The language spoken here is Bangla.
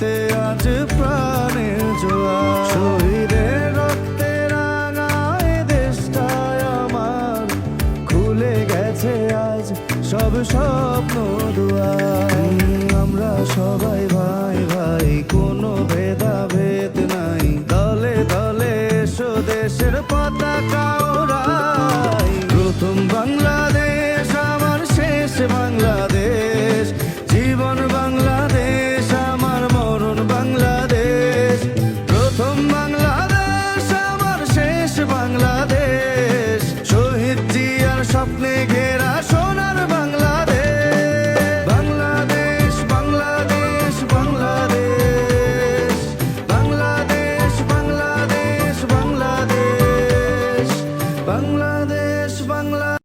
রক্তে আজ প্রাণের জোয়া শহীদের রক্তে রাঙায় দেশটায় আমার। খুলে গেছে আজ সব স্বপ্ন দোয়া আমরা সবাই ভাই ভাই, কোনো ভেদাভেদ নাই। দলে দলে এসো দেশের পতাকা ওরাই প্রথম বাংলা বাংলাদেশ বাংলা